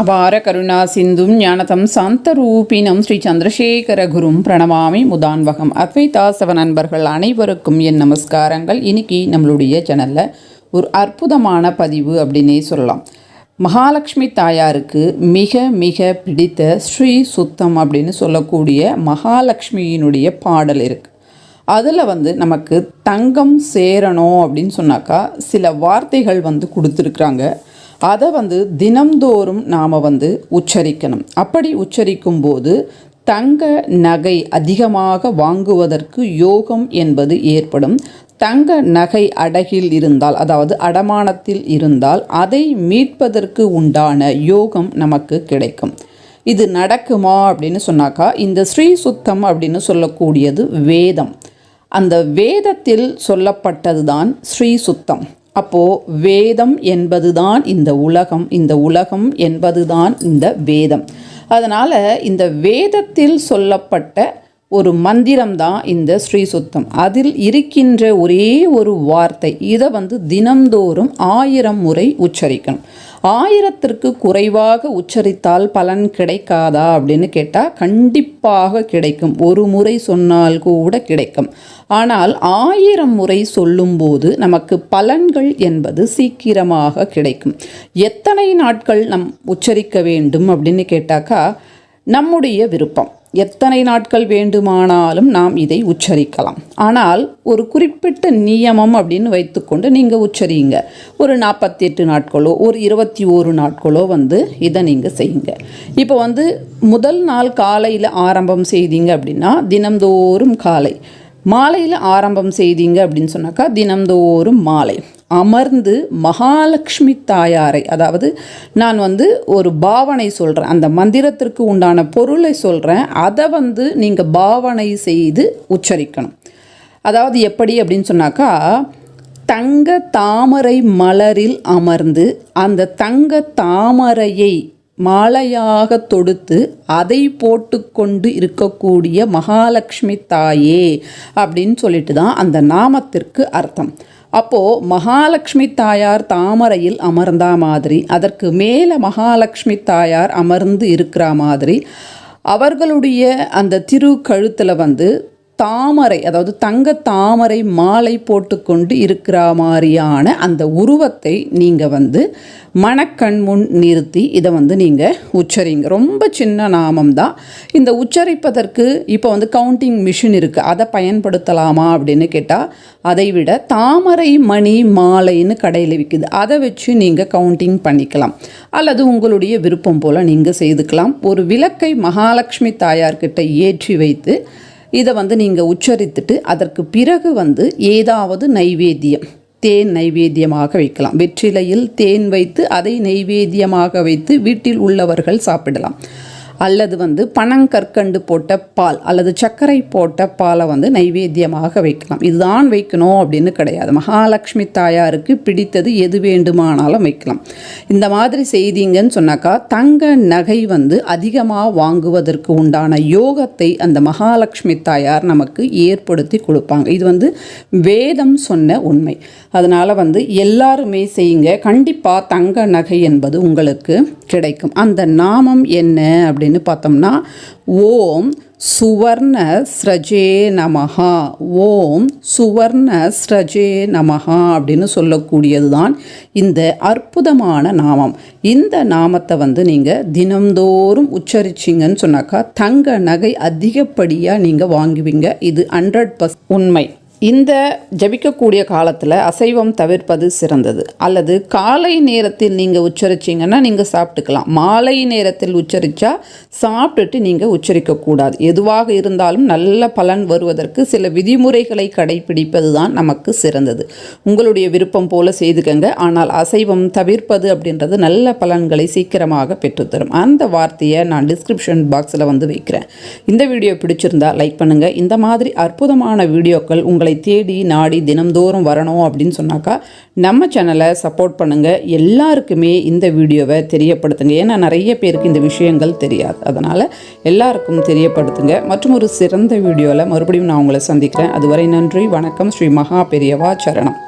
அபார கருணா சிந்தும் ஞானதம் சாந்தரூபினம் ஸ்ரீ சந்திரசேகர குரும் பிரணமாமி முதான்வகம். அத்வைதாசவ நண்பர்கள் அனைவருக்கும் என் நமஸ்காரங்கள். இன்னைக்கு நம்மளுடைய சேனலில் ஒரு அற்புதமான பதிவு அப்படின்னே சொல்லலாம். மகாலட்சுமி தாயாருக்கு மிக மிக பிடித்த ஸ்ரீ சுத்தம் அப்படின்னு சொல்லக்கூடிய மகாலட்சுமியினுடைய பாடல் இருக்குது அதில் வந்து நமக்கு தங்கம் சேரணும் அப்படின்னு சொன்னாக்கா சில வார்த்தைகள் வந்து கொடுத்துருக்குறாங்க. அதை வந்து தினம்தோறும் நாம் வந்து உச்சரிக்கணும். அப்படி உச்சரிக்கும் போது தங்க நகை அதிகமாக வாங்குவதற்கு யோகம் என்பது ஏற்படும். தங்க நகை அடகில் இருந்தால் அதாவது அடமானத்தில் இருந்தால் அதை மீட்பதற்கு உண்டான யோகம் நமக்கு கிடைக்கும். இது நடக்குமா அப்படின்னு சொன்னாக்கா இந்த ஸ்ரீ சுத்தம் அப்படின்னு சொல்லக்கூடியது வேதம். அந்த வேதத்தில் சொல்லப்பட்டது தான் ஸ்ரீ சுத்தம். அப்போது வேதம் என்பதுதான் இந்த உலகம் இந்த உலகம் என்பதுதான் இந்த வேதம். அதனால் இந்த வேதத்தில் சொல்லப்பட்ட ஒரு மந்திரம் தான் இந்த ஸ்ரீ சுத்தம் அதில் இருக்கின்ற ஒரே ஒரு வார்த்தை இதை வந்து தினந்தோறும் ஆயிரம் முறை உச்சரிக்கணும். ஆயிரத்திற்கு குறைவாக உச்சரித்தால் பலன் கிடைக்காதா அப்படின்னு கேட்டால் கண்டிப்பாக கிடைக்கும். ஒரு முறை சொன்னால் கூட கிடைக்கும். ஆனால் ஆயிரம் முறை சொல்லும்போது நமக்கு பலன்கள் என்பது சீக்கிரமாக கிடைக்கும். எத்தனை நாட்கள் நம் உச்சரிக்க வேண்டும் அப்படின்னு கேட்டாக்கா நம்முடைய விருப்பம். எத்தனை நாட்கள் வேண்டுமானாலும் நாம் இதை உச்சரிக்கலாம். ஆனால் ஒரு குறிப்பிட்ட நியமம் அப்படின்னு வைத்துக்கொண்டு நீங்கள் உச்சரியுங்க. ஒரு நாற்பத்தி எட்டு நாட்களோ ஒரு இருபத்தி ஓரு நாட்களோ வந்து இதை நீங்கள் செய்யுங்க. இப்போ வந்து முதல் நாள் காலையில் ஆரம்பம் செய்தீங்க அப்படின்னா தினம்தோறும் காலை. மாலையில் ஆரம்பம் செய்தீங்க அப்படின்னு சொன்னாக்கா தினம்தோறும் மாலை. அமர்ந்து மகாலட்சுமி தாயாரை அதாவது நான் வந்து ஒரு பாவனை சொல்கிறேன் அந்த மந்திரத்திற்கு உண்டான பொருளை சொல்கிறேன் அதை வந்து நீங்கள் பாவனை செய்து உச்சரிக்கணும். அதாவது எப்படி அப்படின்னு சொன்னாக்கா தங்க தாமரை மலரில் அமர்ந்து அந்த தங்க தாமரையை மாலையாக தொடுத்து அதை போட்டுக்கொண்டு இருக்கக்கூடிய மகாலட்சுமி தாயே அப்படின்னு சொல்லிட்டு தான் அந்த நாமத்திற்கு அர்த்தம். அப்போது மகாலட்சுமி தாயார் தாமரையில் அமர்ந்தா மாதிரி அதற்கு மேலே மகாலட்சுமி தாயார் அமர்ந்து இருக்கிற மாதிரி அவர்களுடைய அந்த திரு கழுத்தில் வந்து தாமரை அதாவது தங்க தாமரை மாலை போட்டுக்கொண்டு இருக்கிற மாதிரியான அந்த உருவத்தை நீங்கள் வந்து மனக்கண் முன் நிறுத்தி இதை வந்து நீங்கள் உச்சரிங்க. ரொம்ப சின்ன நாமம் தான். இந்த உச்சரிப்பதற்கு இப்போ வந்து கவுண்டிங் மிஷின் இருக்குது அதை பயன்படுத்தலாமா அப்படின்னு கேட்டால் அதை விட தாமரை மணி மாலைன்னு கடையில் விற்குது அதை வச்சு நீங்கள் கவுண்டிங் பண்ணிக்கலாம். அல்லது உங்களுடைய விருப்பம் போல் நீங்கள் செய்துக்கலாம். ஒரு விளக்கை மகாலட்சுமி தாயார்கிட்ட ஏற்றி வைத்து இதை வந்து நீங்கள் உச்சரித்துட்டு அதற்கு பிறகு வந்து ஏதாவது நைவேத்தியம் தேன் நைவேத்தியமாக வைக்கலாம். வெற்றிலையில் தேன் வைத்து அதை நைவேத்தியமாக வைத்து வீட்டில் உள்ளவர்கள் சாப்பிடலாம். அல்லது வந்து பனங்கற்கண்டு போட்ட பால் அல்லது சர்க்கரை போட்ட பாலை வந்து நைவேத்தியமாக வைக்கலாம். இதுதான் வைக்கணும் அப்படின்னு கிடையாது. மகாலட்சுமி தாயாருக்கு பிடித்தது எது வேண்டுமானாலும் வைக்கலாம். இந்த மாதிரி செய்தீங்கன்னு சொன்னாக்கா தங்க நகை வந்து அதிகமாக வாங்குவதற்கு உண்டான யோகத்தை அந்த மகாலட்சுமி தாயார் நமக்கு ஏற்படுத்தி கொடுப்பாங்க. இது வந்து வேதம் சொன்ன உண்மை. அதனால் வந்து எல்லாருமே செய்யுங்க. கண்டிப்பாக தங்க நகை என்பது உங்களுக்கு கிடைக்கும். அந்த நாமம் என்ன அப்படின்னு பார்த்தோம்னா ஓம் சுவர்ண ஸ்ரஜே நமஹா ஓம் சுவர்ண ஸ்ரஜே நமஹா அப்படின்னு சொல்லக்கூடியது தான் இந்த அற்புதமான நாமம். இந்த நாமத்தை வந்து நீங்கள் தினம்தோறும் உச்சரிச்சிங்கன்னு சொன்னாக்கா தங்க நகை அதிகப்படியாக நீங்கள் வாங்குவீங்க. இது ஹண்ட்ரட் பர்ஸ் உண்மை. இந்த ஜபிக்கக்கூடிய காலத்தில் அசைவம் தவிர்ப்பது சிறந்தது. அல்லது காலை நேரத்தில் நீங்கள் உச்சரிச்சிங்கன்னா நீங்கள் சாப்பிட்டுக்கலாம். மாலை நேரத்தில் உச்சரித்தா சாப்பிட்டுட்டு நீங்கள் உச்சரிக்கக்கூடாது. எதுவாக இருந்தாலும் நல்ல பலன் வருவதற்கு சில விதிமுறைகளை கடைபிடிப்பது தான் நமக்கு சிறந்தது. உங்களுடைய விருப்பம் போல செய்துக்கங்க. ஆனால் அசைவம் தவிர்ப்பது அப்படின்றது நல்ல பலன்களை சீக்கிரமாக பெற்றுத்தரும். அந்த வார்த்தையை நான் டிஸ்கிரிப்ஷன் பாக்ஸில் வந்து வைக்கிறேன். இந்த வீடியோ பிடிச்சிருந்தா லைக் பண்ணுங்கள் இந்த மாதிரி அற்புதமான வீடியோக்கள் உங்களை உங்களை தேடி நாடி தினம்தோறும் வரணும் அப்படின்னு சொன்னாக்கா நம்ம சேனலை சப்போர்ட் பண்ணுங்கள் எல்லாருக்குமே இந்த வீடியோவை தெரியப்படுத்துங்க. ஏன்னா நிறைய பேருக்கு இந்த விஷயங்கள் தெரியாது. அதனால் எல்லாருக்கும் தெரியப்படுத்துங்க. மற்றும் ஒரு சிறந்த வீடியோவில் மறுபடியும் நான் உங்களை சந்திக்கிறேன். அதுவரை நன்றி வணக்கம். ஸ்ரீ மகா பெரியவா சரணம்.